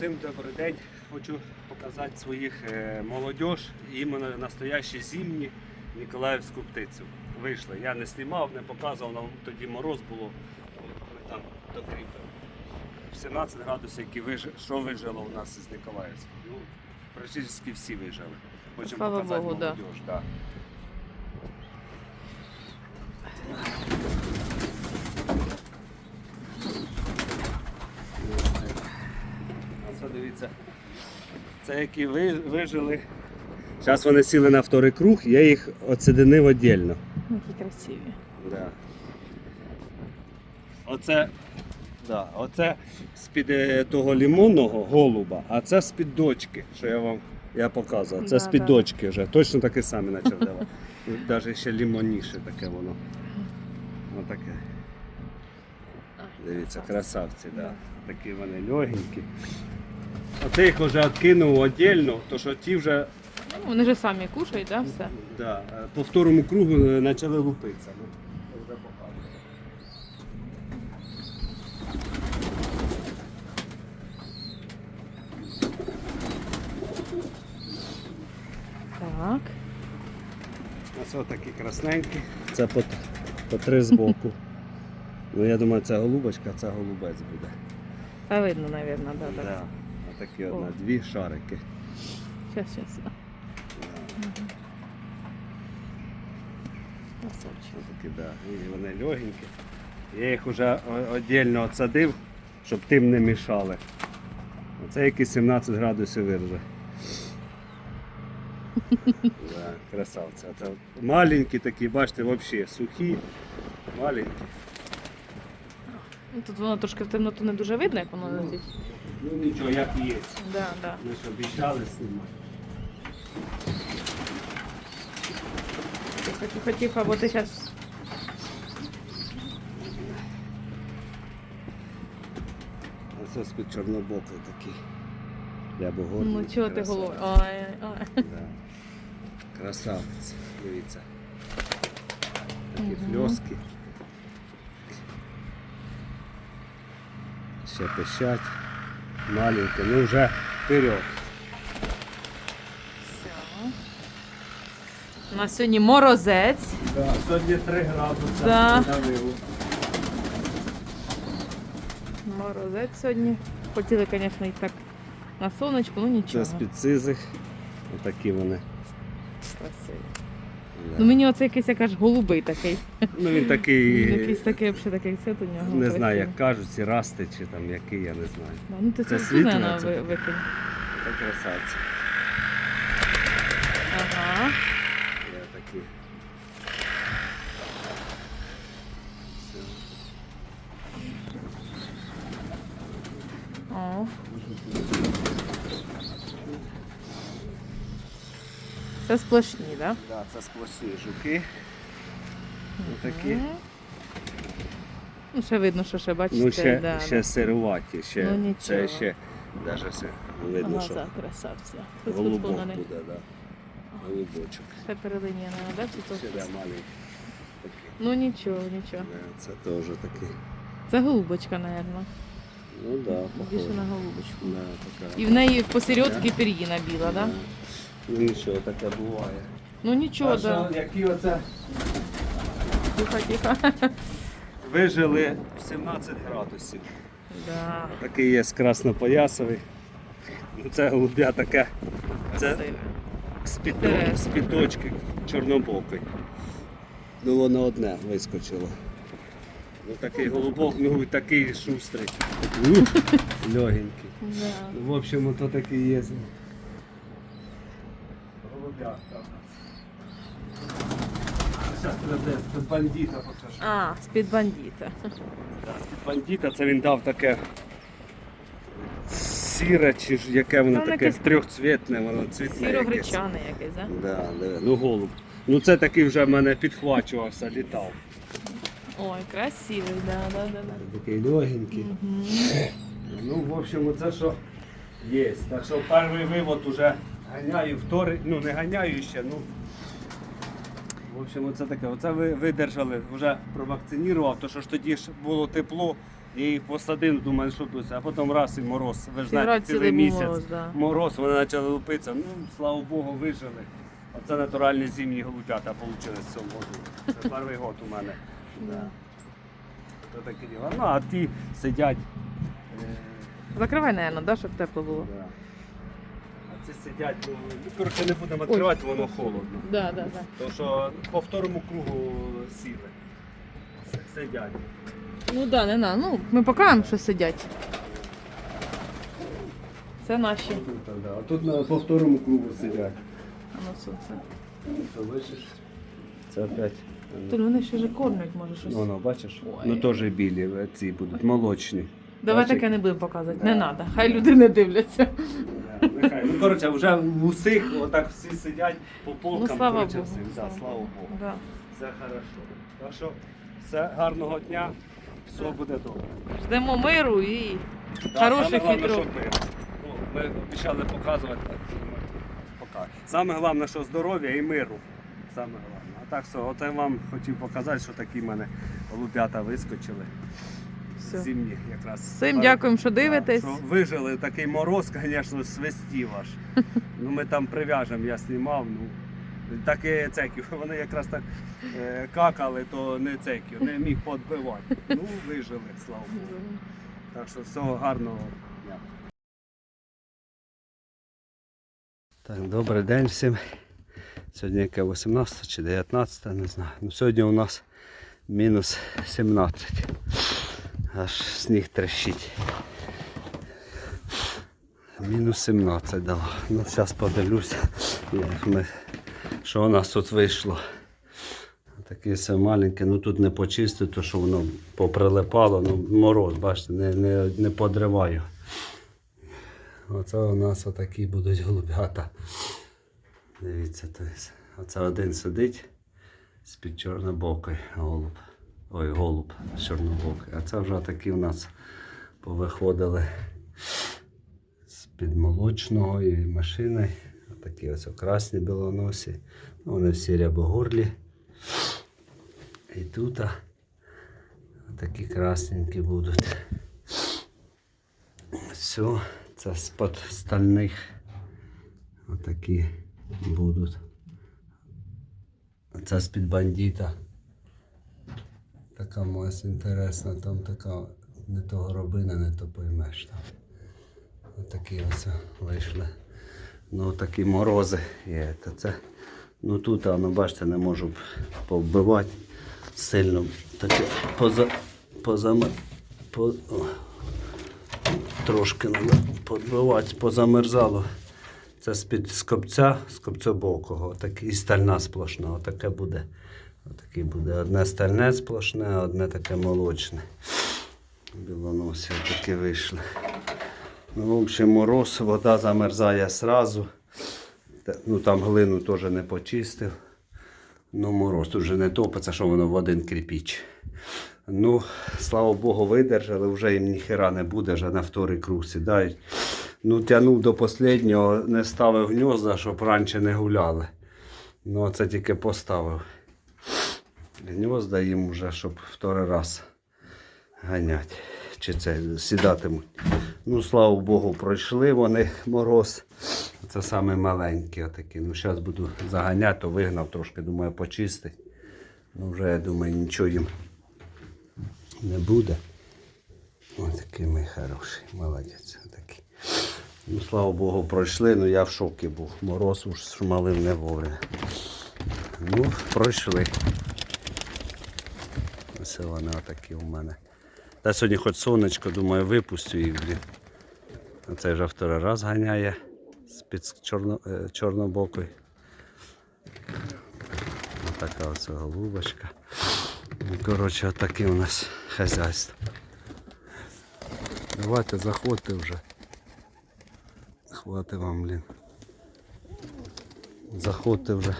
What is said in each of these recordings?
Всім добрий день. Хочу показати своїх е, молодіж, іменно настоящі зимні Ніколаївську птицю. Вийшли. Я не знімав, не показував, нам тоді мороз було. Ми там докріпили. 17 градусів, які виж... що вижило у нас із Ніколаївська. Ну, практично всі вижили. Хочемо Слава показати Богу, молодіж. Да. А це дивіться. Це які ви, вижили. Зараз вони сіли на вторий круг, я їх оцединив віддільно. Які красиві. Да. Оце, да, оце з-під е, того лімонного голуба, а це з-під дочки, що я вам я показував. Це Да, з-під да. дочки вже. Точно таке саме наче давати. Навіть ще лімоніше таке воно. Отаке. Дивіться, красавці, да. такі вони легенькі. Оце їх вже відкинув віддільно, то що ті вже Ну, вони ж самі кушають, да, все? Да, е, по второму кругу е, почали лупитися. Ну, вже показує. Так. Ось отакі красненькі. Це по, по три з боку. Ну я думаю, це голубочка, а це голубець буде. Та видно, мабуть, да, так. Да. Отакі О. одна, дві шарики. Щас, щас. Отакі, да. І вони легенькі. Я їх вже віддільно отсадив, щоб тим не мішали. Оце якісь 17 градусів вирже. Да, красавці. Маленькі такі, бачите, взагалі сухі, маленькі. Ну, Тут воно трошки в темноту не дуже видно, як воно летить. Ну нічого, як є. Да, да. Ми ж обіцяли знімати. Тихо, тихо, бо ти зараз... А це з-під чорнобокий такий. Я Рябогорний. Ну чого ти головою? Ой, ой. Да. Красавець, дивіться. Такі Мгм. фльоски. Ще пищать. Маленькі, ну вже вперед. Все. У нас сьогодні морозець. Да, сьогодні 3 градуси. Да. Морозець сьогодні. Хотіли, звісно, і так на сонечку, ну Це нічого. з-під. Отакі вони. Красиві. Ну мені оце якийсь якась голубий такий. Ну він такий. Якийсь такий взагалі такий цвіт у нього. Не знаю, як кажуть, ці расти чи там який, я не знаю. Да, Ну ти Це світло викинь. Це красавці. Ага. Я такі. Це сплошні, так? Да? Да, це сплошні жуки. Отакі. Ну, ще видно, що ще бачите. Ну, ще, да, ще да. сируваті, ще, Ну, нічого. це ще навіть все видно, Ага, що так, красавця. Тут голубок буде, да. голубочок. Ще перелинія, да? Чи то? Ще да, маленький. Такий. Ну нічого, нічого. Да, це теж такий. Це голубочка, мабуть. Ну да, Більше похоже. на голубочку. Да, така. І в неї посередки пір'їна біла, так? Да? Да. Ну нічого, таке буває. Ну нічого, так. Да. які оце Тихо, тихо. вижили 17 градусів. Да. Такий є краснопоясовий. Ну, Це голубя таке. Це з-під Інтересно. з-під дочки чорнобокий. Ну воно одне вискочило. Ну такий голубок, ну такий шустрий. Легенький. Да. Ну, в общем, то такий є. Зараз з бандита покажу. А, з-під бандита. Да, з-під бандита це він дав таке сіре, чи ж яке воно Воно таке якесь трьохцвітне, воно цвітне. якесь. Сіро-гречане якесь? Да? Да, да. Ну голуб. Ну це такий вже в мене підхвачувався, літав. Ой, красивий, да, да, да, да. Такий легенький. Мгм. Ну, в общем, оце що є. Так що перший вивод уже ганяю, вторий, ну не ганяю ще, ну. В общем, оце таке. Оце ви видержали, вже провакцинував, то що ж тоді ж було тепло, Я їх посадив, думаю, що тут, а потім раз і мороз. Ви ж знаєте, цілий місяць. мороз, да. Мороз, вони почали лупитися. Ну, слава Богу, вижили. Оце натуральні зимні голубята вийшли в цьому году. Це перший год у мене. Да. То таке діло. Ну, а ті сидять. е, Закривай, наверное, да, щоб тепло було. да. А сидять, ну, ну, коротше, не будемо відкривати, воно холодно. Да, да, да. Тому що по второму кругу сіли. С- Сидять. Ну да, не на. Ну, ми покажемо, що сидять. Це наші. Тут, да. А тут на, по второму кругу сидять. А ну що це? Що бачиш? Це опять. Тут вони ще ж кормлять, може щось. Ну, воно, бачиш? Ой. Ну теж білі, е, ці будуть, молочні. Давай бачиш? таке не будемо показувати. Не треба. Хай люди не дивляться. Нехай. Ну, коротше, вже в усіх отак всі сидять по полкам. Ну, слава коротше, Богу. всім. Да, слава Богу. Да. Все хорошо. Так що, все, гарного дня, все буде добре. Ждемо миру і Хороших саме головне, вітров. щоб ми, ну, ми обіцяли показувати, так що ми покажемо. Саме головне, що здоров'я і миру. Саме головне. А так все, от я вам хотів показати, що такі в мене голубята вискочили. Все. Зимні якраз. всім дякуємо, що дивитесь. що вижили такий мороз, звісно, свистів аж. Ну ми там прив'яжемо, я знімав. Ну, так і цеків. Вони якраз так е, какали, то не цеків, не міг подбивати. Ну, вижили, слава Богу. Так що всього гарного дня. Так, добрий день всім. Сьогодні яке 18 чи 19, не знаю. Ну, сьогодні у нас мінус 17. Аж сніг трещить. Мінус 17 дало. Ну, зараз подивлюся, що у нас тут вийшло. Таке все маленьке, ну тут не почистив, то що воно поприлипало, ну мороз, бачите, не, не, не подриваю. Оце у нас отакі будуть голубята. Дивіться, то є. оце один сидить з-під чорнобокої голуб. Ой, голуб з чорнобокої. А це вже такі у нас повиходили з-під молочного і машини. Такі ось красні білоносі. Ну, Вони всі рябогорлі. І тут такі красненькі будуть. Все, це з-під стальних. Отакі будуть. Це з-під бандита. Така мось інтересна, там така не то горобина, не то поймеш там. Отакі ось вийшли. Ну такі морози є. То це, ну тут, ну бачите, не можу повбивати сильно. Таке поза, поза, по, трошки треба подбивати, позамерзало. Це з-під скопця, скопцьобокого, такий стальна сплошна, отаке буде. Отаке буде одне стальне сплошне, а одне таке молочне. Білоносі такі вийшли. Ну, в общем, мороз, вода замерзає сразу. Ну там глину теж не почистив. Ну, мороз тут вже не топиться, що воно в один кріпіч. Ну, слава Богу, видержали, вже їм ніхера не буде, вже на вторий круг сідають. Ну, тягнув до останнього, не ставив гнізда, щоб раніше не гуляли. Ну, це тільки поставив. Гнізда їм вже, щоб вторий раз ганять. Чи це сідатимуть. Ну, слава Богу, пройшли вони мороз. Це саме маленькі отакі. Ну, зараз буду заганяти, то вигнав трошки, думаю, почистить. Ну, вже я думаю, нічого їм не буде. Ось такий мій хороший, молодець. Такий. Ну, слава Богу, пройшли, ну я в шокі був. Мороз уж шмалив не вовремя. Ну, пройшли. Ось вони отакі у мене. Та сьогодні хоч сонечко, думаю, випустю їх, блін. Це вже второй раз ганяє з-під чорно, е, чорнобокої. Отака ось голубочка. Коротше, отаке у нас хазяйство. Давайте заходьте вже. Хвати вам, блін. Заходьте вже.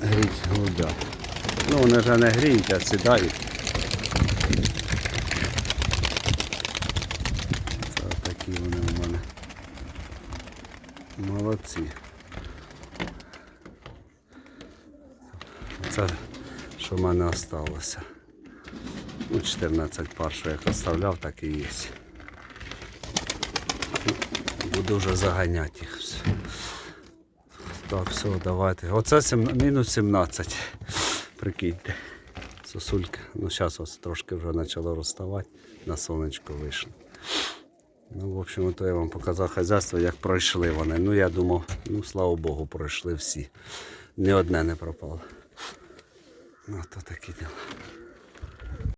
Гріть голубят. Ну, вони вже не гріють, а сідають. Це такі вони у мене. Молодці. Це що в мене осталося. Ну, 14 пар, що як оставляв, так і є. Буду вже заганяти їх. Так, все, давайте. Оце сім... мінус 17. Прикиньте. Сосулька. Ну, зараз ось трошки вже почало розставати. На сонечко вийшло. Ну, в общем, то я вам показав хазяйство, як пройшли вони. Ну, я думав, ну, слава Богу, пройшли всі. Ні одне не пропало. Ну, то такі діла.